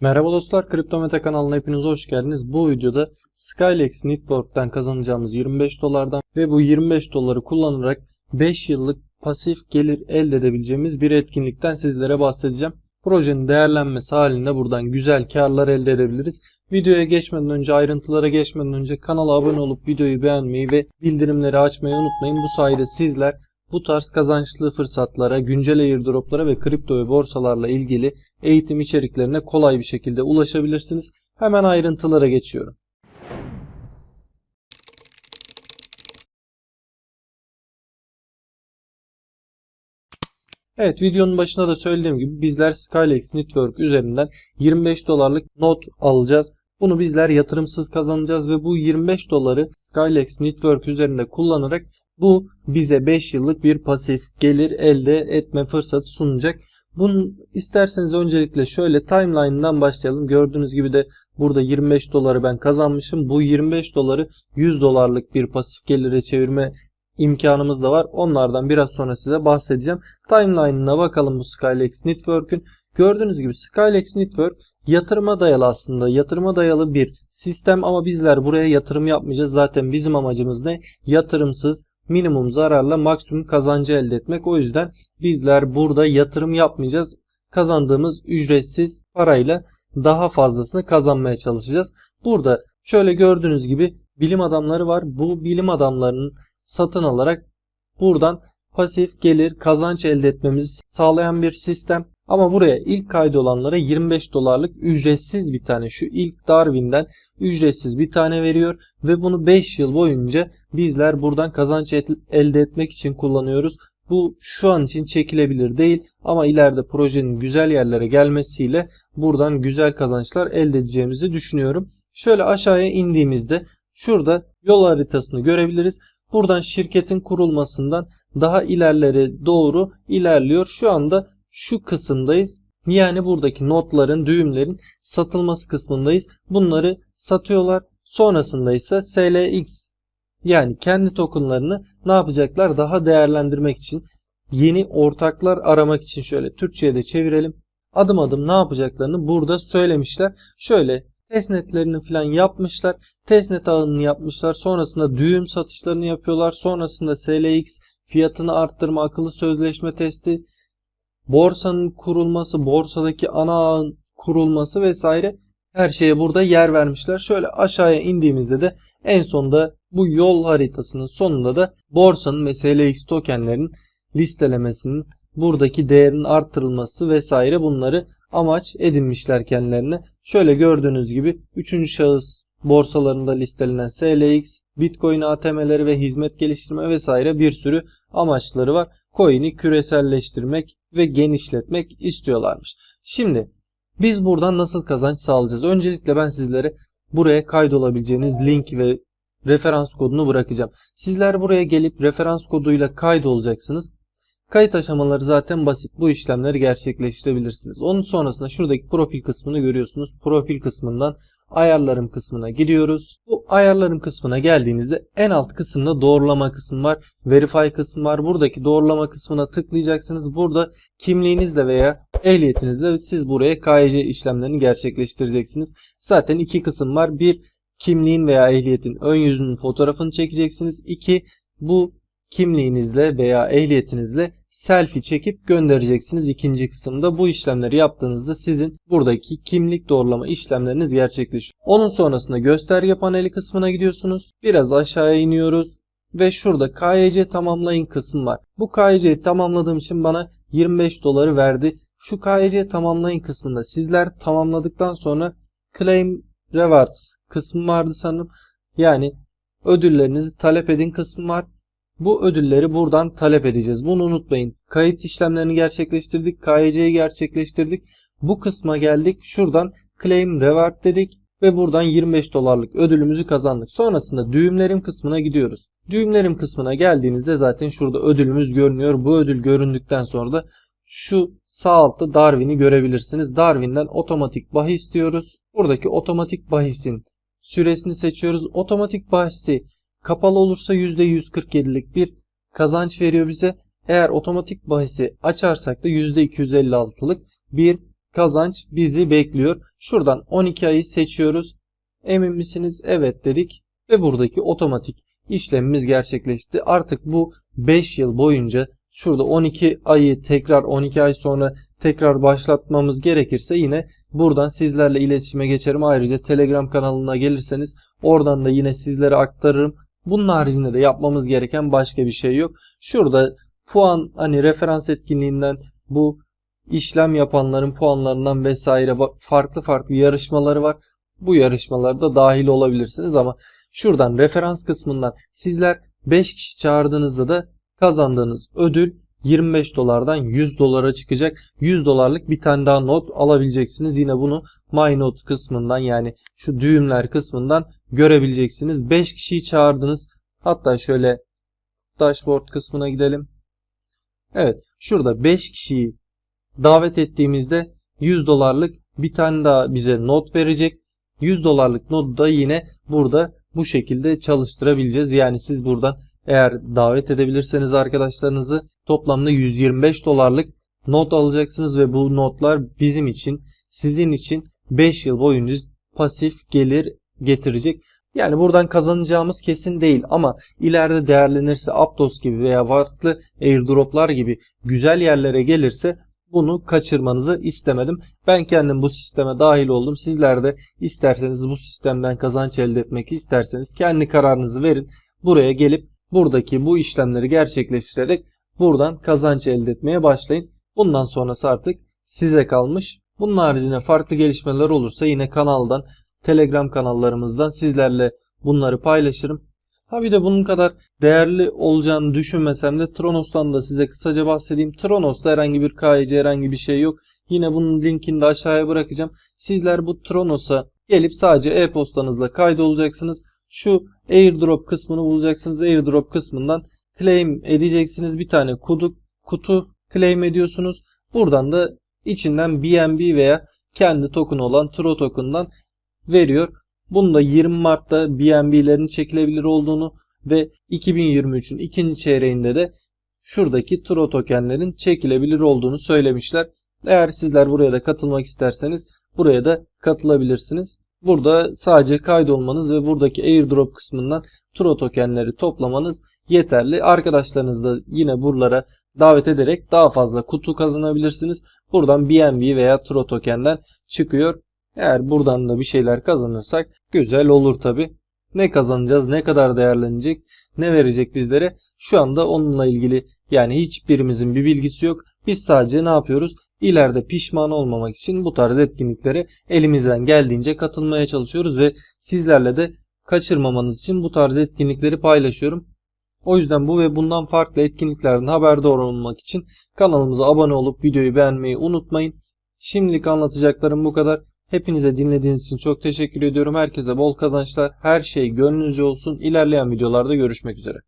Merhaba dostlar, Kriptometa kanalına hepiniz hoş geldiniz. Bu videoda Skylex Network'ten kazanacağımız 25 dolardan ve bu 25 doları kullanarak 5 yıllık pasif gelir elde edebileceğimiz bir etkinlikten sizlere bahsedeceğim. Projenin değerlenmesi halinde buradan güzel karlar elde edebiliriz. Videoya geçmeden önce, ayrıntılara geçmeden önce kanala abone olup videoyu beğenmeyi ve bildirimleri açmayı unutmayın. Bu sayede sizler bu tarz kazançlı fırsatlara, güncel airdroplara ve kripto ve borsalarla ilgili eğitim içeriklerine kolay bir şekilde ulaşabilirsiniz. Hemen ayrıntılara geçiyorum. Evet videonun başında da söylediğim gibi bizler Skylex Network üzerinden 25 dolarlık not alacağız. Bunu bizler yatırımsız kazanacağız ve bu 25 doları Skylex Network üzerinde kullanarak bu bize 5 yıllık bir pasif gelir elde etme fırsatı sunacak. Bunu isterseniz öncelikle şöyle timeline'dan başlayalım. Gördüğünüz gibi de burada 25 doları ben kazanmışım. Bu 25 doları 100 dolarlık bir pasif gelire çevirme imkanımız da var. Onlardan biraz sonra size bahsedeceğim. Timeline'ına bakalım bu Skylex Network'ün. Gördüğünüz gibi Skylex Network yatırıma dayalı aslında. Yatırıma dayalı bir sistem ama bizler buraya yatırım yapmayacağız. Zaten bizim amacımız ne? Yatırımsız minimum zararla maksimum kazancı elde etmek. O yüzden bizler burada yatırım yapmayacağız. Kazandığımız ücretsiz parayla daha fazlasını kazanmaya çalışacağız. Burada şöyle gördüğünüz gibi bilim adamları var. Bu bilim adamlarının satın alarak buradan pasif gelir kazanç elde etmemizi sağlayan bir sistem. Ama buraya ilk kaydolanlara 25 dolarlık ücretsiz bir tane şu ilk Darwin'den ücretsiz bir tane veriyor ve bunu 5 yıl boyunca bizler buradan kazanç elde etmek için kullanıyoruz. Bu şu an için çekilebilir değil ama ileride projenin güzel yerlere gelmesiyle buradan güzel kazançlar elde edeceğimizi düşünüyorum. Şöyle aşağıya indiğimizde şurada yol haritasını görebiliriz. Buradan şirketin kurulmasından daha ilerlere doğru ilerliyor. Şu anda şu kısımdayız. Yani buradaki notların, düğümlerin satılması kısmındayız. Bunları satıyorlar. Sonrasında ise SLX yani kendi tokenlarını ne yapacaklar? Daha değerlendirmek için yeni ortaklar aramak için şöyle Türkçe'ye de çevirelim. Adım adım ne yapacaklarını burada söylemişler. Şöyle testnetlerini falan yapmışlar. Testnet ağını yapmışlar. Sonrasında düğüm satışlarını yapıyorlar. Sonrasında SLX fiyatını arttırma, akıllı sözleşme testi, borsanın kurulması, borsadaki ana ağın kurulması vesaire her şeye burada yer vermişler. Şöyle aşağıya indiğimizde de en sonda bu yol haritasının sonunda da borsanın ve SLX tokenlerin listelemesinin buradaki değerin arttırılması vesaire bunları amaç edinmişler kendilerine. Şöyle gördüğünüz gibi 3. şahıs borsalarında listelenen SLX, Bitcoin ATM'leri ve hizmet geliştirme vesaire bir sürü amaçları var. Coin'i küreselleştirmek ve genişletmek istiyorlarmış. Şimdi biz buradan nasıl kazanç sağlayacağız? Öncelikle ben sizlere buraya kaydolabileceğiniz link ve referans kodunu bırakacağım. Sizler buraya gelip referans koduyla kaydolacaksınız. Kayıt aşamaları zaten basit. Bu işlemleri gerçekleştirebilirsiniz. Onun sonrasında şuradaki profil kısmını görüyorsunuz. Profil kısmından ayarlarım kısmına gidiyoruz. Bu ayarlarım kısmına geldiğinizde en alt kısımda doğrulama kısmı var. Verify kısmı var. Buradaki doğrulama kısmına tıklayacaksınız. Burada kimliğinizle veya ehliyetinizle siz buraya KYC işlemlerini gerçekleştireceksiniz. Zaten iki kısım var. Bir kimliğin veya ehliyetin ön yüzünün fotoğrafını çekeceksiniz. İki bu kimliğinizle veya ehliyetinizle selfie çekip göndereceksiniz ikinci kısımda. Bu işlemleri yaptığınızda sizin buradaki kimlik doğrulama işlemleriniz gerçekleşiyor. Onun sonrasında gösterge paneli kısmına gidiyorsunuz. Biraz aşağıya iniyoruz ve şurada KYC tamamlayın kısım var. Bu KYC'yi tamamladığım için bana 25 doları verdi. Şu KYC tamamlayın kısmında sizler tamamladıktan sonra claim rewards kısmı vardı sanırım. Yani ödüllerinizi talep edin kısmı var. Bu ödülleri buradan talep edeceğiz. Bunu unutmayın. Kayıt işlemlerini gerçekleştirdik. KYC'yi gerçekleştirdik. Bu kısma geldik. Şuradan claim reward dedik. Ve buradan 25 dolarlık ödülümüzü kazandık. Sonrasında düğümlerim kısmına gidiyoruz. Düğümlerim kısmına geldiğinizde zaten şurada ödülümüz görünüyor. Bu ödül göründükten sonra da şu sağ altta Darwin'i görebilirsiniz. Darwin'den otomatik bahis diyoruz. Buradaki otomatik bahisin süresini seçiyoruz. Otomatik bahisi Kapalı olursa %147'lik bir kazanç veriyor bize. Eğer otomatik bahisi açarsak da %256'lık bir kazanç bizi bekliyor. Şuradan 12 ayı seçiyoruz. Emin misiniz? Evet dedik ve buradaki otomatik işlemimiz gerçekleşti. Artık bu 5 yıl boyunca şurada 12 ayı tekrar 12 ay sonra tekrar başlatmamız gerekirse yine buradan sizlerle iletişime geçerim. Ayrıca Telegram kanalına gelirseniz oradan da yine sizlere aktarırım. Bunun haricinde de yapmamız gereken başka bir şey yok. Şurada puan hani referans etkinliğinden bu işlem yapanların puanlarından vesaire farklı farklı yarışmaları var. Bu yarışmalarda dahil olabilirsiniz ama şuradan referans kısmından sizler 5 kişi çağırdığınızda da kazandığınız ödül 25 dolardan 100 dolara çıkacak. 100 dolarlık bir tane daha not alabileceksiniz. Yine bunu My Note kısmından yani şu düğümler kısmından görebileceksiniz. 5 kişiyi çağırdınız. Hatta şöyle dashboard kısmına gidelim. Evet şurada 5 kişiyi davet ettiğimizde 100 dolarlık bir tane daha bize not verecek. 100 dolarlık notu da yine burada bu şekilde çalıştırabileceğiz. Yani siz buradan eğer davet edebilirseniz arkadaşlarınızı toplamda 125 dolarlık not alacaksınız ve bu notlar bizim için sizin için 5 yıl boyunca pasif gelir getirecek. Yani buradan kazanacağımız kesin değil ama ileride değerlenirse Aptos gibi veya farklı airdroplar gibi güzel yerlere gelirse bunu kaçırmanızı istemedim. Ben kendim bu sisteme dahil oldum. Sizler de isterseniz bu sistemden kazanç elde etmek isterseniz kendi kararınızı verin. Buraya gelip buradaki bu işlemleri gerçekleştirerek buradan kazanç elde etmeye başlayın. Bundan sonrası artık size kalmış. Bunun haricinde farklı gelişmeler olursa yine kanaldan, Telegram kanallarımızdan sizlerle bunları paylaşırım. Ha bir de bunun kadar değerli olacağını düşünmesem de Tronos'tan da size kısaca bahsedeyim. Tronos'ta herhangi bir KYC herhangi bir şey yok. Yine bunun linkini de aşağıya bırakacağım. Sizler bu Tronos'a gelip sadece e-postanızla kaydolacaksınız. Şu airdrop kısmını bulacaksınız. Airdrop kısmından claim edeceksiniz. Bir tane kutu, kutu claim ediyorsunuz. Buradan da içinden BNB veya kendi token olan Tro token'dan veriyor. Bunda 20 Mart'ta BNB'lerin çekilebilir olduğunu ve 2023'ün ikinci çeyreğinde de şuradaki Tro tokenlerin çekilebilir olduğunu söylemişler. Eğer sizler buraya da katılmak isterseniz buraya da katılabilirsiniz. Burada sadece kaydolmanız ve buradaki airdrop kısmından Tro tokenleri toplamanız yeterli. Arkadaşlarınız da yine buralara davet ederek daha fazla kutu kazanabilirsiniz. Buradan BNB veya Tro tokenden çıkıyor. Eğer buradan da bir şeyler kazanırsak güzel olur tabi. Ne kazanacağız, ne kadar değerlenecek, ne verecek bizlere şu anda onunla ilgili yani hiçbirimizin bir bilgisi yok. Biz sadece ne yapıyoruz? İleride pişman olmamak için bu tarz etkinliklere elimizden geldiğince katılmaya çalışıyoruz ve sizlerle de kaçırmamanız için bu tarz etkinlikleri paylaşıyorum. O yüzden bu ve bundan farklı etkinliklerden haberdar olmak için kanalımıza abone olup videoyu beğenmeyi unutmayın. Şimdilik anlatacaklarım bu kadar. Hepinize dinlediğiniz için çok teşekkür ediyorum. Herkese bol kazançlar. Her şey gönlünüzce olsun. İlerleyen videolarda görüşmek üzere.